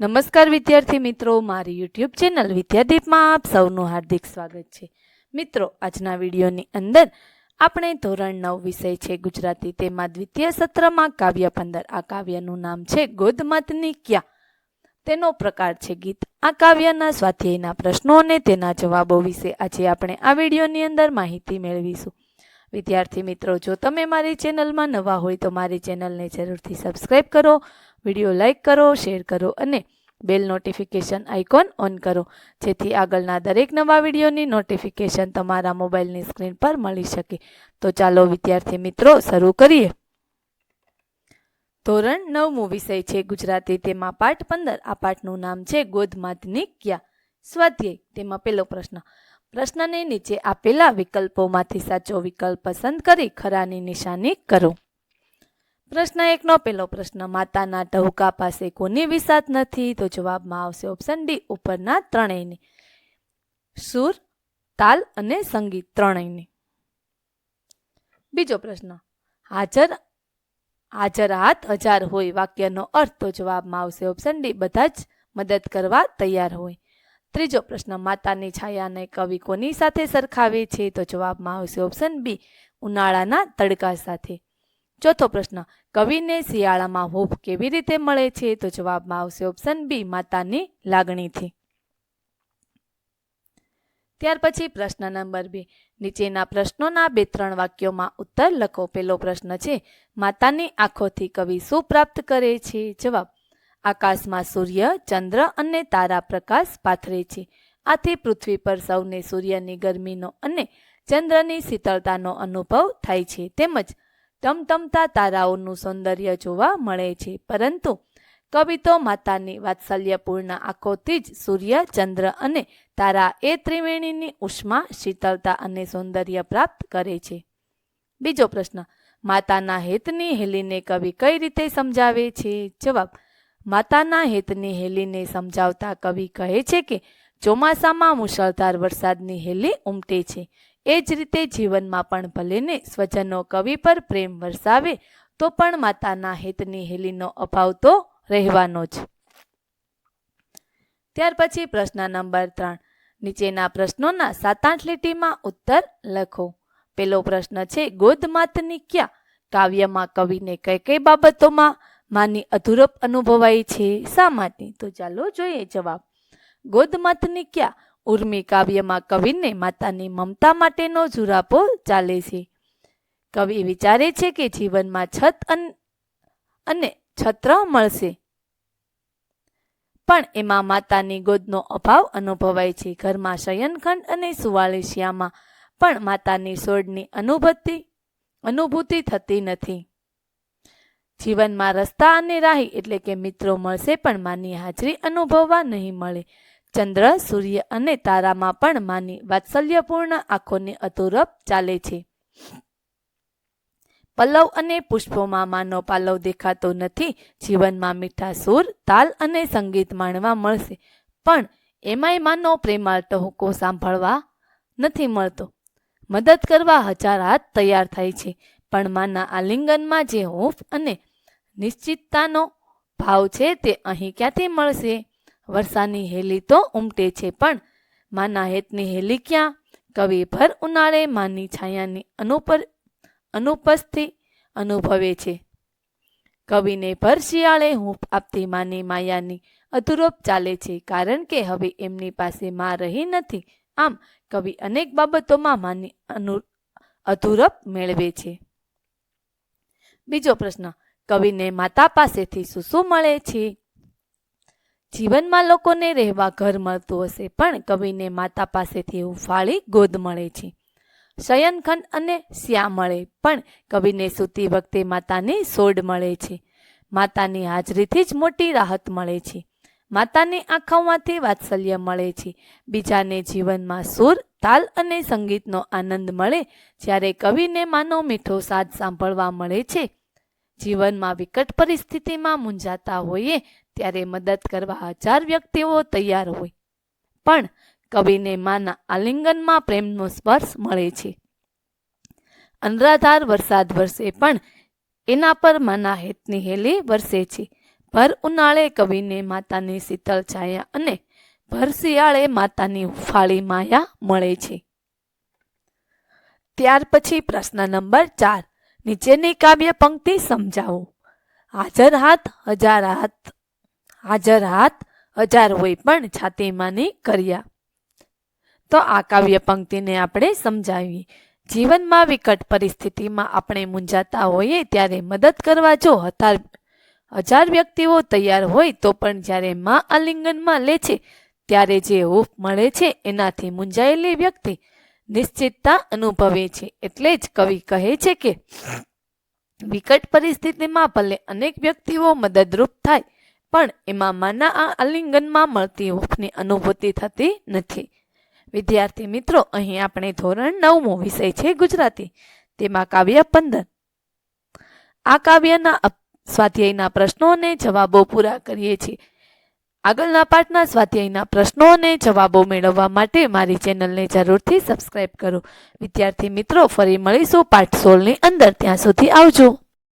નમસ્કાર વિદ્યાર્થી મિત્રો, મારી યુટ્યુબ ચેનલ વિદ્યાદીપમાં આપ સૌનું હાર્દિક સ્વાગત છે. મિત્રો, આજના વિડીયોની અંદર આપણે ધોરણ નવ વિષય છે ગુજરાતી, તેમાં દ્વિતીય સત્રમાં કાવ્ય પંદર. આ કાવ્યનું નામ છે ગોદમતની ક્યા. તેનો પ્રકાર છે ગીત. આ કાવ્યના સ્વાધ્યાયના પ્રશ્નો અને તેના જવાબો વિશે આજે આપણે આ વિડીયોની અંદર માહિતી મેળવીશું. વિદ્યાર્થી મિત્રો, જો તમે મારી ચેનલમાં નવા હોય તો મારી ચેનલને જરૂરથી સબસ્ક્રાઈબ કરો, વીડિયો લાઇક કરો શેર કરો અને બેલ નોટિફિકેશન આઇકોન ઓન કરો, જેથી આગળના દરેક નવા વિડીયોની નોટિફિકેશન તમારા મોબાઈલની સ્ક્રીન પર મળી શકે. તો ચાલો વિદ્યાર્થી મિત્રો, શરૂ કરીએ. ધોરણ નવમું વિષય છે ગુજરાતી, તેમાં પાઠ પંદર, આ પાઠનું નામ છે ગોધમાતની ક્યા? સ્વાધ્યાય, તેમાં પહેલો પ્રશ્ન. પ્રશ્નને નીચે આપેલા વિકલ્પોમાંથી સાચો વિકલ્પ પસંદ કરી ખરાની નિશાની કરો. પ્રશ્ન એકનો પહેલો પ્રશ્ન, માતાના ટહુકા પાસે કોની વિસાત નથી? તો જવાબમાં આવશે ઓપ્શન ડી ઉપરના ત્રણેયની. સુર, તાલ અને સંગીત ત્રણેયની. બીજો પ્રશ્ન, હાજર હાજર હાથ હજાર હોય વાક્યનો અર્થ? તો જવાબમાં આવશે ઓપ્શન ડી બધા જ મદદ કરવા તૈયાર હોય. ત્રીજો પ્રશ્ન, માતાની છાયાને કવિ કોની સાથે સરખાવે છે? તો જવાબમાં આવશે ઓપ્શન બી ઉનાળાના તડકા સાથે. ચોથો પ્રશ્ન, કવિને શિયાળામાં હૂફ કેવી રીતે મળે છે? તો જવાબમાં આવશે ઓપ્શન બી માતાની લાગણીથી. ત્યાર પછી પ્રશ્ન નંબર બે, નીચેના પ્રશ્નોના બે ત્રણ વાક્યોમાં ઉત્તર લખો. પહેલો પ્રશ્ન છે, માતાની આંખોથી કવિ શું પ્રાપ્ત કરે છે? જવાબ આકાશમાં સૂર્ય, ચંદ્ર અને તારા પ્રકાશ પાથરે છે. આથી પૃથ્વી પર સૌને સૂર્યની ગરમીનો અને ચંદ્રની શીતળતાનો અનુભવ થાય છે. તેમજ ટમટમતા તારાઓનું સૌંદર્ય જોવા મળે છે. પરંતુ કવિ તો માતાની વાત્સલ્યપૂર્ણ આંખોથી જ સૂર્ય, ચંદ્ર અને તારા એ ત્રિવેણીની ઉષ્મા, શીતળતા અને સૌંદર્ય પ્રાપ્ત કરે છે. બીજો પ્રશ્ન, માતાના હેતની હેલીને કવિ કઈ રીતે સમજાવે છે? જવાબ માતાના હેતની હેલીને સમજાવતા કવિ કહે છે કે ચોમાસામાં મુશળધાર વરસાદની હેલી ઉમટે છે. એ જ રીતે જીવનમાં પણ ભલેને સ્વજનો કવિ પર પ્રેમ વરસાવે, તો પણ માતાના હેતની હેલીનો અભાવ તો રહેવાનો જ. ત્યાર પછી પ્રશ્ન નંબર ત્રણ. નીચેના પ્રશ્નોના સાત આઠ લીટીમાં ઉત્તર લખો. પેલો પ્રશ્ન છે, ગોદમાતની ક્યાં? કાવ્યમાં કવિને કઈ કઈ બાબતોમાં માની અધૂરપ અનુભવાય છે. શા માટે? તો ચાલો જોઈએ જવાબ. ગોદમાતની ક્યાં? ઉર્મી કાવ્યમાં કવિને માતાની મમતા માટેનો જુરાપો ચાલે છે. કવિ વિચારે છે કે જીવનમાં છત અને છત્ર મળશે. પણ એમાં માતાની ગોદનો અભાવ અનુભવાય છે. ઘરમાં શયનખંડ અને સુવાળેશિયામાં પણ માતાની સોડની અનુભૂતિ અનુભૂતિ થતી નથી. જીવનમાં રસ્તા અને રાહી એટલે કે મિત્રો મળશે પણ માની હાજરી અનુભવવા નહીં મળે. ચંદ્ર, સૂર્ય અને તારામાં પણ માની વાત્સલ્યપૂર્ણ આંખોની અતુરપ ચાલે છે. પલ્લવ અને પુષ્પોમાં માનો પાલવ દેખાતો નથી. જીવનમાં મીઠા સૂર, તાલ અને સંગીત માણવા મળશે. પણ એમાંય માનો પ્રેમાળ હુકો સાંભળવા નથી મળતો. મદદ કરવા હજાર હાથ તૈયાર થાય છે. પણ માના આલિંગનમાં જે હૂંફ અને નિશ્ચિતતાનો ભાવ છે તે અહીં ક્યાંથી મળશે? વર્ષાની હેલી તો ઉમટે છે પણ માના હેતની હેલી ક્યાં? કવિ ભર ઉનાળે માની છાયાની અનુપર, અનુપસ્થિ અનુભવે છે. કવિને ભર શિયાળે હૂંફ આપતી માની માયાની અધૂરોપ ચાલે છે કારણ કે હવે એમની પાસે માં રહી નથી. આમ કવિ અનેક બાબતોમાં માની અનુ, અધૂરપ મેળવે છે. બીજો પ્રશ્ન. કવિને માતા પાસેથી શું શું મળે છે? જીવનમાં લોકોને રહેવા ઘર મળતું હશે, પણ કવિને માતા પાસેથી હુંફાળી ગોદ મળે છે. શયનખંડ અને શ્યા મળે, પણ કવિને સૂતી વખતે માતાની સોડ મળે છે. માતાની હાજરીથી જ મોટી રાહત મળે છે. માતાની આંખોમાંથી વાત્સલ્ય મળે છે. બીજાને જીવનમાં સુર, તાલ અને સંગીતનો આનંદ મળે જ્યારે કવિને માનો મીઠો સાદ સાંભળવા મળે છે. જીવનમાં વિકટ પરિસ્થિતિમાં મૂંઝાતા હોઈએ ત્યારે મદદ કરવા હજાર વ્યક્તિઓ તૈયાર હોય. પણ કવિને માના આલિંગનમાં પ્રેમનો સ્પર્શ મળે છે. અનરાધાર વરસાદ વરસે પણ એના પર માના હેતની હેલી વરસે છે. ભર ઉનાળે કવિને માતાની શીતળ છાયા અને ભર શિયાળે માતાની ફાળી માયા મળે છે. ત્યાર પછી પ્રશ્ન નંબર ચાર, નીચેની કાવ્ય પંક્તિ સમજાવો. હાજર હાથ, હજાર હાથ. હાજર હાથ, હજાર હોય પણ છાતીમાંની કર્યા. તો આ કાવ્ય પંક્તિને આપણે સમજાવીએ જીવનમાં વિકટ પરિસ્થિતિમાં આપણે મૂંઝાતા હોઈએ ત્યારે મદદ કરવા જો હતાર હજાર વ્યક્તિઓ તૈયાર હોય તો પણ જ્યારે મા આલિંગનમાં લે છે, ત્યારે જે હૂફ મળે છે એનાથી મૂંઝાયેલી વ્યક્તિ નિશ્ચિતતા અનુભવે છે. એટલે જ કવિ કહે છે કે, વિકટ પરિસ્થિતિમાં ભલે અનેક વ્યક્તિઓ મદદરૂપ થાય, પણ એમાં માના આ આલિંગનમાં મળતી હૂફની અનુભૂતિ થતી નથી. વિદ્યાર્થી મિત્રો, અહીં આપણે ધોરણ નવમો વિષય છે ગુજરાતી. તેમાં કાવ્ય પંદર. આ કાવ્યના સ્વાધ્યાયના પ્રશ્નો અને જવાબો પૂરા કરીએ છીએ. આગળના પાઠના સ્વાધ્યાયના પ્રશ્નો અને જવાબો મેળવવા માટે મારી ચેનલને જરૂરથી સબસ્ક્રાઇબ કરો. વિદ્યાર્થી મિત્રો, ફરી મળીશું પાઠ સોળની અંદર. ત્યાં સુધી આવજો.